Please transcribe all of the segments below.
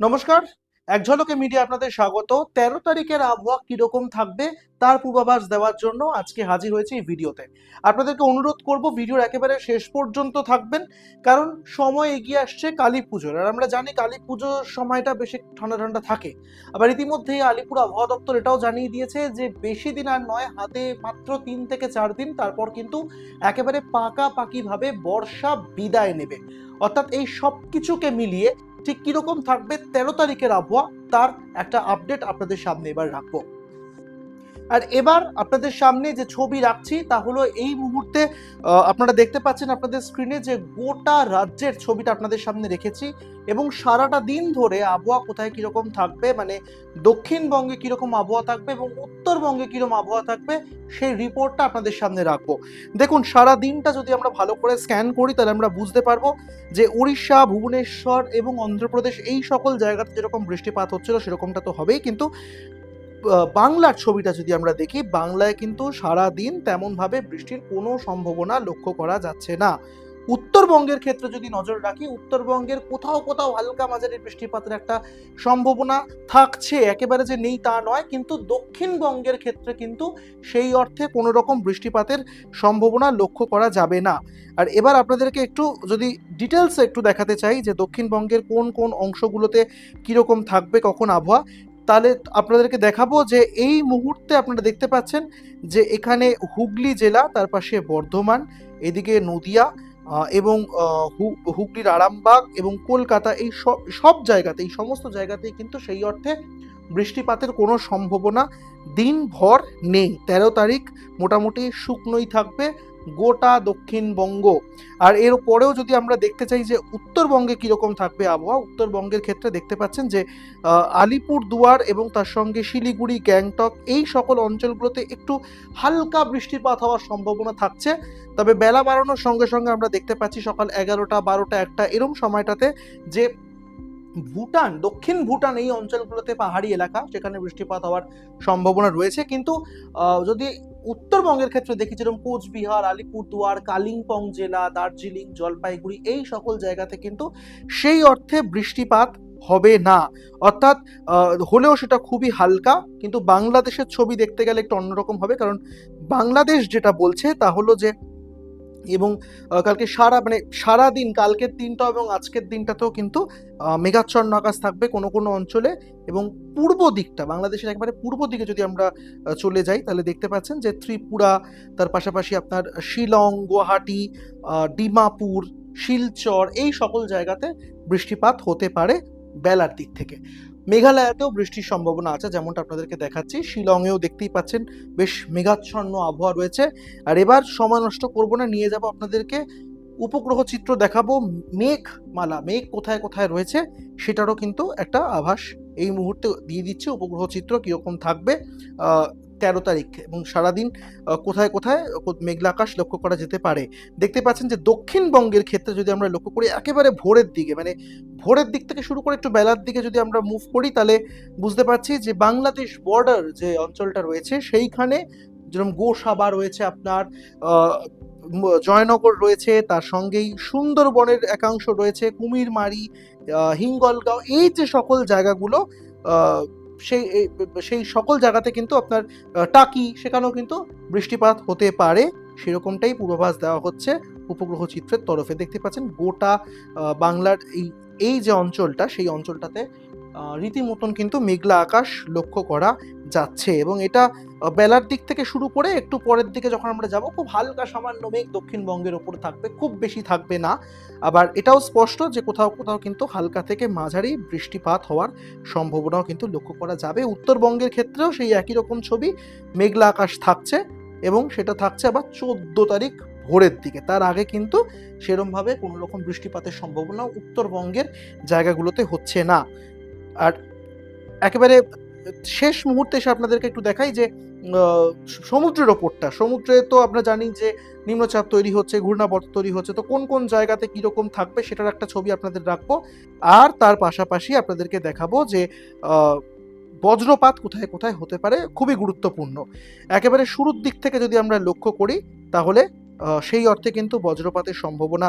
নমস্কার। এক ঝলকে মিডিয়া আপনাদের স্বাগত। তেরো তারিখের আবহাওয়া কীরকম থাকবে তার পূর্বাভাস দেওয়ার জন্য আজকে হাজির হয়েছে এই ভিডিওতে। আপনাদেরকে অনুরোধ করব, ভিডিওর একেবারে শেষ পর্যন্ত থাকবেন, কারণ সময় এগিয়ে আসছে কালী পুজোর। আর আমরা জানি কালী পুজোর সময়টা বেশি ঠান্ডা ঠান্ডা থাকে। আবার ইতিমধ্যেই আলিপুর আবহাওয়া দপ্তর এটাও জানিয়ে দিয়েছে যে, বেশি দিন আর নয়, হাতে মাত্র তিন থেকে চার দিন, তারপর কিন্তু একেবারে পাকাপাকিভাবে বর্ষা বিদায় নেবে। অর্থাৎ এই সব কিছুকে মিলিয়ে ঠিক কীরকম থাকবে তেরো তারিখের আবহাওয়া তার একটা আপডেট আপনাদের সামনে এবার রাখব। আর এবার আপনাদের সামনে যে ছবি রাখছি তা হলো এই মুহূর্তে আপনারা দেখতে পাচ্ছেন আপনাদের স্ক্রিনে যে গোটা রাজ্যের ছবিটা আপনাদের সামনে রেখেছি এবং সারাটা দিন ধরে আবহাওয়া কোথায় কীরকম থাকবে মানে দক্ষিণবঙ্গে কীরকম আবহাওয়া থাকবে এবং উত্তরবঙ্গে কীরকম আবহাওয়া থাকবে, সেই রিপোর্টটা আপনাদের সামনে রাখব। দেখুন, সারা দিনটা যদি আমরা ভালো করে স্ক্যান করি, তাহলে আমরা বুঝতে পারব যে উড়িষ্যা, ভুবনেশ্বর এবং অন্ধ্রপ্রদেশ এই সকল জায়গাতে যেরকম বৃষ্টিপাত হচ্ছিল, সেরকমটা তো হবেই। কিন্তু বাংলার ছবিটা যদি আমরা দেখি, বাংলায় কিন্তু সারা দিন তেমনভাবে বৃষ্টির কোনো সম্ভাবনা লক্ষ্য করা যাচ্ছে না। উত্তরবঙ্গের ক্ষেত্রে যদি নজর রাখি, উত্তরবঙ্গের কোথাও কোথাও হালকা মাঝারি বৃষ্টিপাতের একটা সম্ভাবনা থাকছে। একেবারে যে নেই তা নয়, কিন্তু দক্ষিণবঙ্গের ক্ষেত্রে কিন্তু সেই অর্থে কোনো রকম বৃষ্টিপাতের সম্ভাবনা লক্ষ্য করা যাবে না। আর এবার আপনাদেরকে একটু যদি ডিটেলসে একটু দেখাতে চাই যে দক্ষিণবঙ্গের কোন কোন অংশগুলোতে কীরকম থাকবে, কখন আবহাওয়া। তাহলে আপনাদেরকে দেখাবো যে এই মুহূর্তে আপনারা দেখতে পাচ্ছেন যে এখানে হুগলি জেলা, তার পাশে বর্ধমান, এদিকে নদিয়া এবং হুগলির আরামবাগ এবং কলকাতা, এই সব সব জায়গাতে, এই সমস্ত জায়গাতেই কিন্তু সেই অর্থে বৃষ্টিপাতের কোনো সম্ভাবনা দিনভর নেই। তেরো তারিখ মোটামুটি শুকনোই থাকবে। গোটা দক্ষিণবঙ্গ। আর এর পরেও যদি আমরা দেখতে চাই যে উত্তরবঙ্গে কীরকম থাকবে আবহাওয়া, উত্তরবঙ্গের ক্ষেত্রে দেখতে পাচ্ছেন যে আলিপুর দুয়ার এবং তার সঙ্গে শিলিগুড়ি, গ্যাংটক এই সকল অঞ্চলগুলোতে একটু হালকা বৃষ্টিপাত হওয়ার সম্ভাবনা থাকছে। তবে বেলা বাড়ানোর সঙ্গে সঙ্গে আমরা দেখতে পাচ্ছি সকাল এগারোটা, বারোটা, একটা এরম সময়টাতে যে ভুটান, দক্ষিণ ভুটান এই অঞ্চলগুলোতে পাহাড়ি এলাকা, সেখানে বৃষ্টিপাত হওয়ার সম্ভাবনা রয়েছে। কিন্তু যদি উত্তরবঙ্গের ক্ষেত্রে দেখি যেরকম কোচবিহার, আলিপুরদুয়ার, কালিম্পং জেলা, দার্জিলিং, জলপাইগুড়ি, এই সকল জায়গাতে কিন্তু সেই অর্থে বৃষ্টিপাত হবে না। অর্থাৎ হলেও সেটা খুবই হালকা, কিন্তু বাংলাদেশের ছবি দেখতে গেলে একটু অন্যরকম হবে, কারণ বাংলাদেশ যেটা বলছে তা হলো যে এবং কালকে সারা মানে সারা দিন কালকের দিনটা এবং আজকের দিনটাতেও কিন্তু মেঘাচ্ছন্ন আকাশ থাকবে কোনো কোনো অঞ্চলে এবং পূর্ব দিকটা, বাংলাদেশের একেবারে পূর্ব দিকে যদি আমরা চলে যাই, তাহলে দেখতে পাচ্ছেন যে ত্রিপুরা, তার পাশাপাশি আপনার শিলং, গুয়াহাটি ডিমাপুর, শিলচর, এই সকল জায়গাতে বৃষ্টিপাত হতে পারে বেলার দিক থেকে। মেঘালয়াতেও বৃষ্টির সম্ভাবনা আছে, যেমনটা আপনাদেরকে দেখাচ্ছি। শিলংয়েও দেখতেই পাচ্ছেন বেশ মেঘাচ্ছন্ন আবহাওয়া রয়েছে। আর এবার সময় নষ্ট করব না, নিয়ে যাব আপনাদেরকে উপগ্রহ চিত্র দেখাবো। মেঘমালা, মেঘ কোথায় কোথায় রয়েছে সেটারও কিন্তু একটা আভাস এই মুহূর্তে দিয়ে দিচ্ছে। উপগ্রহ চিত্র কীরকম থাকবে তেরো তারিখ এবং সারাদিন কোথায় কোথায় মেঘলা আকাশ লক্ষ্য করা যেতে পারে। দেখতে পাচ্ছেন যে দক্ষিণবঙ্গের ক্ষেত্রে যদি আমরা লক্ষ্য করি, একেবারে ভোরের দিকে মানে ভোরের দিক থেকে শুরু করে একটু বেলার দিকে যদি আমরা মুভ করি, তাহলে বুঝতে পারছি যে বাংলাদেশ বর্ডার যে অঞ্চলটা রয়েছে, সেইখানে যেরকম গোসাবা রয়েছে আপনার জয়নগর রয়েছে, তার সঙ্গেই সুন্দরবনের একাংশ রয়েছে, কুমিরমারি হিঙ্গলগাঁও, এই যে সকল জায়গাগুলো সেই সেই সকল জায়গাতে কিন্তু আপনার টাকি, সেখানেও কিন্তু বৃষ্টিপাত হতে পারে। সেরকমটাই পূর্বাভাস দেওয়া হচ্ছে উপগ্রহ চিত্রের তরফে। দেখতে পাচ্ছেন গোটা বাংলার এই এই যে অঞ্চলটা, সেই অঞ্চলটাতে রীতিমতন কিন্তু মেঘলা আকাশ লক্ষ্য করা যাচ্ছে এবং এটা বেলার দিক থেকে শুরু করে একটু পরের দিকে যখন আমরা যাব, খুব হালকা সামান্য মেঘ দক্ষিণবঙ্গের ওপরে থাকবে, খুব বেশি থাকবে না। আবার এটাও স্পষ্ট যে কোথাও কোথাও কিন্তু হালকা থেকে মাঝারি বৃষ্টিপাত হওয়ার সম্ভাবনাও কিন্তু লক্ষ্য করা যাবে। উত্তরবঙ্গের ক্ষেত্রেও সেই একই রকম ছবি, মেঘলা আকাশ থাকছে এবং সেটা থাকছে আবার চোদ্দ তারিখ ভোরের দিকে। তার আগে কিন্তু সেরমভাবে কোনো রকম বৃষ্টিপাতের সম্ভাবনা উত্তরবঙ্গের জায়গাগুলোতে হচ্ছে না। আর একেবারে শেষ মুহূর্তে এসে আপনাদেরকে একটু দেখাই যে সমুদ্রের ওপরটা। সমুদ্রে তো আমরা জানি যে নিম্নচাপ তৈরি হচ্ছে, ঘূর্ণাবর্ত তৈরি হচ্ছে। তো কোন কোন জায়গাতে কীরকম থাকবে সেটার একটা ছবি আপনাদের রাখব। আর তার পাশাপাশি আপনাদেরকে দেখাবো যে বজ্রপাত কোথায় কোথায় হতে পারে খুবই গুরুত্বপূর্ণ। একেবারে শুরুর দিক থেকে যদি আমরা লক্ষ্য করি, তাহলে সেই অর্থে কিন্তু বজ্রপাতের সম্ভাবনা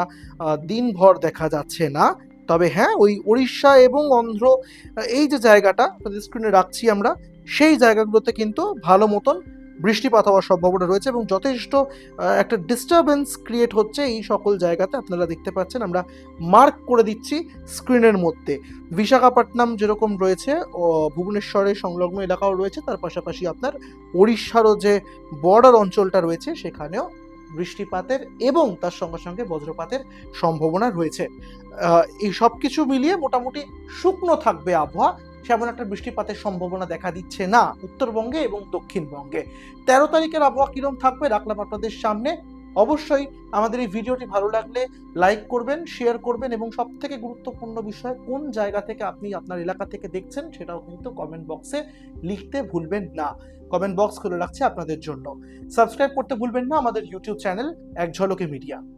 দিনভর দেখা যাচ্ছে না। তবে হ্যাঁ ওই উড়িষ্যা এবং অন্ধ্র এই যে জায়গাটা আপনাদের স্ক্রিনে রাখছি আমরা, সেই জায়গাগুলোতে কিন্তু ভালো মতন বৃষ্টিপাত হওয়ার সম্ভাবনা রয়েছে এবং যথেষ্ট একটা ডিস্টারবেন্স ক্রিয়েট হচ্ছে এই সকল জায়গাতে। আপনারা দেখতে পাচ্ছেন, আমরা মার্ক করে দিচ্ছি স্ক্রিনের মধ্যে। বিশাখাপট্টনম যেরকম রয়েছে ভুবনেশ্বরের সংলগ্ন এলাকাও রয়েছে, তার পাশাপাশি আপনার ওড়িশারও যে বর্ডার অঞ্চলটা রয়েছে, সেখানেও বৃষ্টিপাতের এবং তার সঙ্গে সঙ্গে বজ্রপাতের সম্ভাবনা রয়েছে। এই সব কিছু মিলিয়ে মোটামুটি শুকনো থাকবে আবহাওয়া। সেমন একটা বৃষ্টিপাতের সম্ভাবনা দেখা দিচ্ছে না উত্তরবঙ্গে এবং দক্ষিণবঙ্গে। তেরো তারিখের আবহাওয়া কীরম থাকবে? রাখলাম আপনাদের সামনে। অবশ্যই আমাদের এই ভিডিওটি ভালো লাগলে লাইক করবেন শেয়ার করবেন এবং সব থেকে গুরুত্বপূর্ণ বিষয়, কোন জায়গা থেকে আপনি আপনার এলাকা থেকে দেখছেন সেটাও কিন্তু কমেন্ট বক্সে লিখতে ভুলবেন না। কমেন্ট বক্স খুলে রাখছে আপনাদের জন্য। সাবস্ক্রাইব করতে ভুলবেন না আমাদের ইউটিউব চ্যানেল এক ঝলকে মিডিয়া